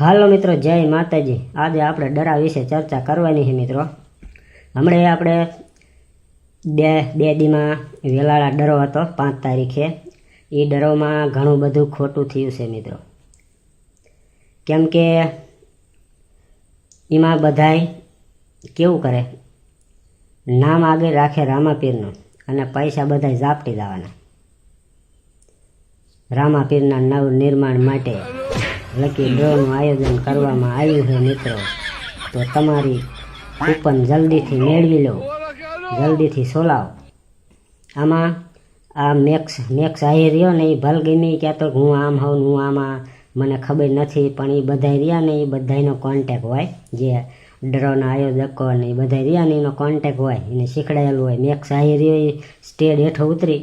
હાલો મિત્રો, જય માતાજી. આજે આપણે ડરા વિશે ચર્ચા કરવાની છે મિત્રો. હમણાં આપણે બે બે દીમાં વેલાળા ડરો હતો, પાંચ તારીખે. એ ડરોમાં ઘણું બધું ખોટું થયું છે મિત્રો. કેમ કે એમાં બધાય કેવું કરે? નામ આગળ રાખે રામાપીરનું અને પૈસા બધાય ઝાપટી દેવાના. રામાપીરના નવ નિર્માણ માટે લકી ડ્રોનું આયોજન કરવામાં આવ્યું છે મિત્રો. તો તમારી કૂપન જલ્દીથી મેળવી લો. જલ્દીથી સોલાવો. આમાં આ મેક્સ મેક્સ આહી રહ્યો ને એ ભલ ગમે તો હું આમ હોઉં હું આમાં મને ખબર નથી, પણ એ બધા રહ્યા ને એ બધાનો કોન્ટેક હોય. જે ડ્રોના આયોજકો ને એ બધા રહ્યા ને એનો કોન્ટેક હોય, એને શીખડાયેલું હોય. મેક્સ આહી રહ્યો એ સ્ટેડ હેઠો ઉતરી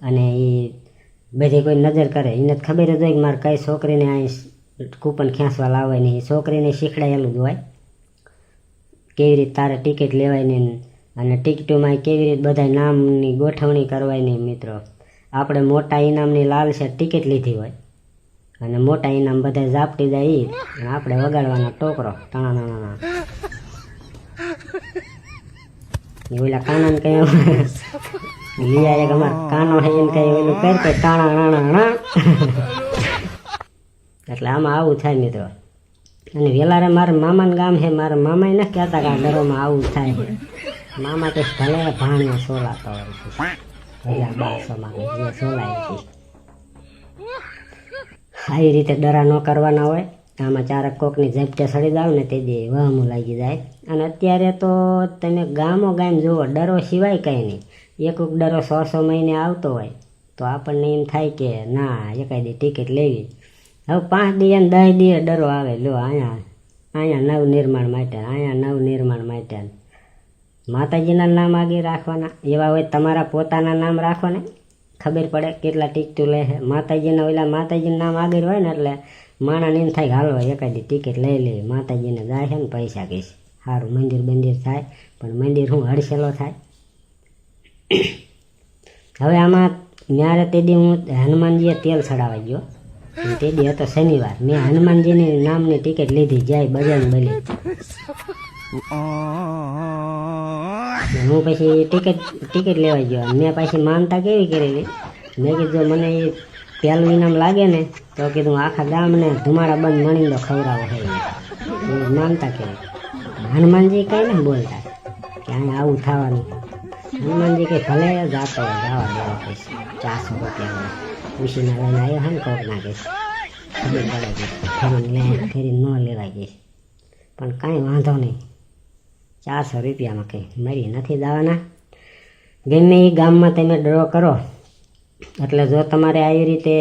અને એ બધી કોઈ નજર કરે. એને ખબર જ હોય કે મારે કઈ છોકરીને અહીં કૂપન ખેંચવા લાવે નહીં છોકરીને શીખડાયેલું જ હોય. કેવી રીતે તારે ટિકિટ લેવાય ને અને ટિકિટોમાં કેવી રીતે બધા નામની ગોઠવણી કરવાની મિત્રો? આપણે મોટા ઇનામની લાલસે ટિકિટ લીધી હોય. અને મોટા ઇનામ બધા ઝાપટી જાય ઈ અને આપણે વગાડવાનો ટોકરો. ટાણા નાના ઓલા કાનાને કઈ લીયા એક અમારા કાનો હે એને કઈ ઓલું કર તાણા નાણા ના એટલે આમાં આવું થાય મિત્રો. અને વેલારે મારા મામાનું ગામ છે મારા મામાએ નથી કહેતા કે આ ઘરોમાં આવું થાય. મામા તો ભલે ભાણિયા સોલાતો હોય જે છે. આવી રીતે ડરા ન કરવાના હોય. આમાં ચારક કોકની ઝપટે સડી જાવ ને તે દે વહમું લાગી જાય. અને અત્યારે તો તમે ગામો ગામ જુઓ, ડરો સિવાય કંઈ નહીં. એક ડરો સો સો મહિને આવતો હોય, તો આપણને એમ થાય કે ના, એકાદી ટિકિટ લેવી. હવે પાંચ દિવસ દસ દિવસ ડરો આવે. લો અહીંયા અહીંયા નવ નિર્માણ માટે, અહીંયા નવ નિર્માણ માટે. માતાજીના નામ આગળ રાખવાના. એવા હોય તમારા પોતાના નામ રાખવાના. ખબર પડે કેટલા ટિકટું લે છે. માતાજીના ઓલા માતાજીનું નામ આગળ હોય ને એટલે માણા એમ થાય કે હાલો, એકાદી ટિકિટ લઈ લે માતાજીને જાય છે ને પૈસા કહીશ સારું, મંદિર બંદિર થાય, પણ મંદિર હું હડસેલો થાય. હવે આમાં ન્યારે તે દી હું હનુમાનજીએ તેલ ચડાવવા ગયો. તે દી હતો શનિવાર. મેં હનુમાનજીની નામની ટિકિટ લીધી, જાય બજરંગ બલી હું પછી ટિકિટ ટિકિટ લેવા ગયો. મેં પછી માનતા કેવી કરેલી? મેં કીધું, મને એ પહેલું ઇનામ લાગે ને, તો કીધું, આખા ગામને ધુમાડા બંધ મણીને ખવડાવો હોય માનતા કેવી? હનુમાનજી કઈ ને બોલતા કે અહીંયા આવું થવાનું. હનુમાનજી કે ભલે જાતો હોય, જવા દેવા કહીશ ચારસો રૂપિયા ઉછીના લઈને આવ્યો હે ને કોક ના કહીશ ખબર પડે કે ફેરીને લે ફેરીને ન લેવાય કહીશ પણ કાંઈ વાંધો નહીં. ચારસો રૂપિયામાં કંઈ મરી નથી દાવાના ગમે એ ગામમાં તમે ડ્રો કરો. એટલે જો તમારે આવી રીતે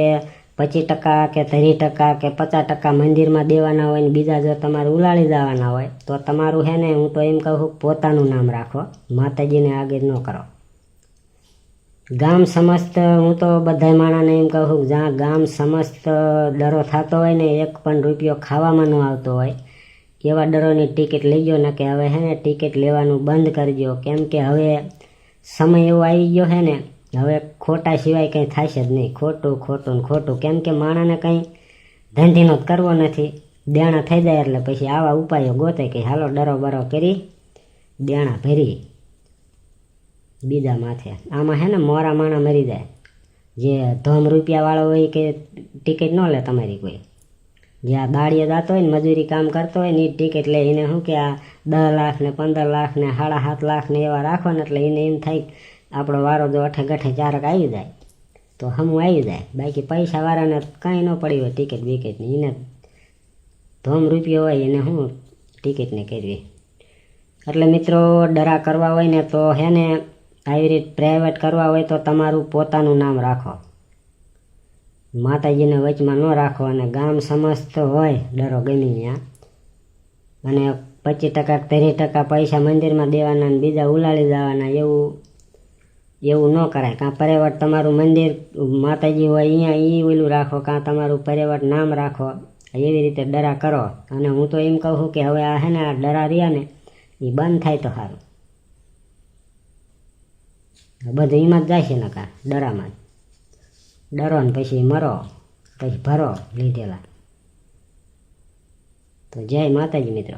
પચીસ ટકા કે ત્રીસ ટકા કે પચાસ ટકા મંદિરમાં દેવાના હોય ને બીજા જો તમારે ઉલાળી દેવાના હોય તો તમારું હે ને હું તો એમ કહું પોતાનું નામ રાખો. માતાજીને આગળ ન કરો. ગામ સમસ્ત, હું તો બધા માણાને એમ કહું જ્યાં ગામ સમસ્ત ડરો થતો હોય ને, એક પણ રૂપિયો ખાવામાં ન આવતો હોય એવા ડરોની ટિકિટ લઈ ગયો ને કે હવે હે ને, ટિકિટ લેવાનું બંધ કરજો કેમ કે હવે સમય એવો આવી ગયો હે ને, હવે ખોટા સિવાય કંઈ થશે જ નહીં. ખોટું ખોટું ને ખોટું. કેમ કે માણસને કંઈ ધંધીનો જ કરવો નથી. દેણા થઈ જાય એટલે પછી આવા ઉપાયો ગોતે કે હાલો ડરો બરો કરી, દેણા ભરી બીજા માથે. આમાં હે ને મોરા માણા મરી જાય. જે ધોમ રૂપિયાવાળો હોય કે ટિકિટ ન લે તમારી કોઈ. જે આ દાળીએ જતો હોય ને મજૂરી કામ કરતો હોય ને એ ટિકિટ લે. એને શું કે આ દસ લાખ ને પંદર લાખ ને સાડા સાત લાખ ને એવા રાખો ને એટલે એને એમ થાય આપણો વારો જો અઠે ગઠે ચારક આવી જાય. તો હમું આવી જાય. બાકી પૈસા વાળાને કાંઈ ન પડી હોય ટિકિટ બિકિટની એને ધોમ રૂપિયો હોય એને શું ટિકિટને કરવી. એટલે મિત્રો ડરા કરવા હોય ને તો હે ને આવી રીતે પ્રાઇવેટ કરવા હોય તો તમારું પોતાનું નામ રાખો. માતાજીને વચમાં ન રાખો અને ગામ સમસ્ત હોય, ડરો ગમી ત્યાં. અને પચીસ ટકા ત્રીસ ટકા પૈસા મંદિરમાં દેવાના અને બીજા ઉલાળી દેવાના એવું એવું ન કરાય. કાં પર્યાવટ તમારું મંદિર, માતાજી હોય અહીંયા એ ઓલું રાખો, કાં તમારું પર્યાવટ નામ રાખો. એવી રીતે ડરા કરો. અને હું તો એમ કહું કે હવે આ હે ને આ ડરા રહ્યા ને એ બંધ થાય તો સારું. બધું એમાં જ જાય છે નકા ડરામાં. ડરો ને પછી મરો, પછી ભરો લીધેલા. તો જય માતાજી મિત્રો.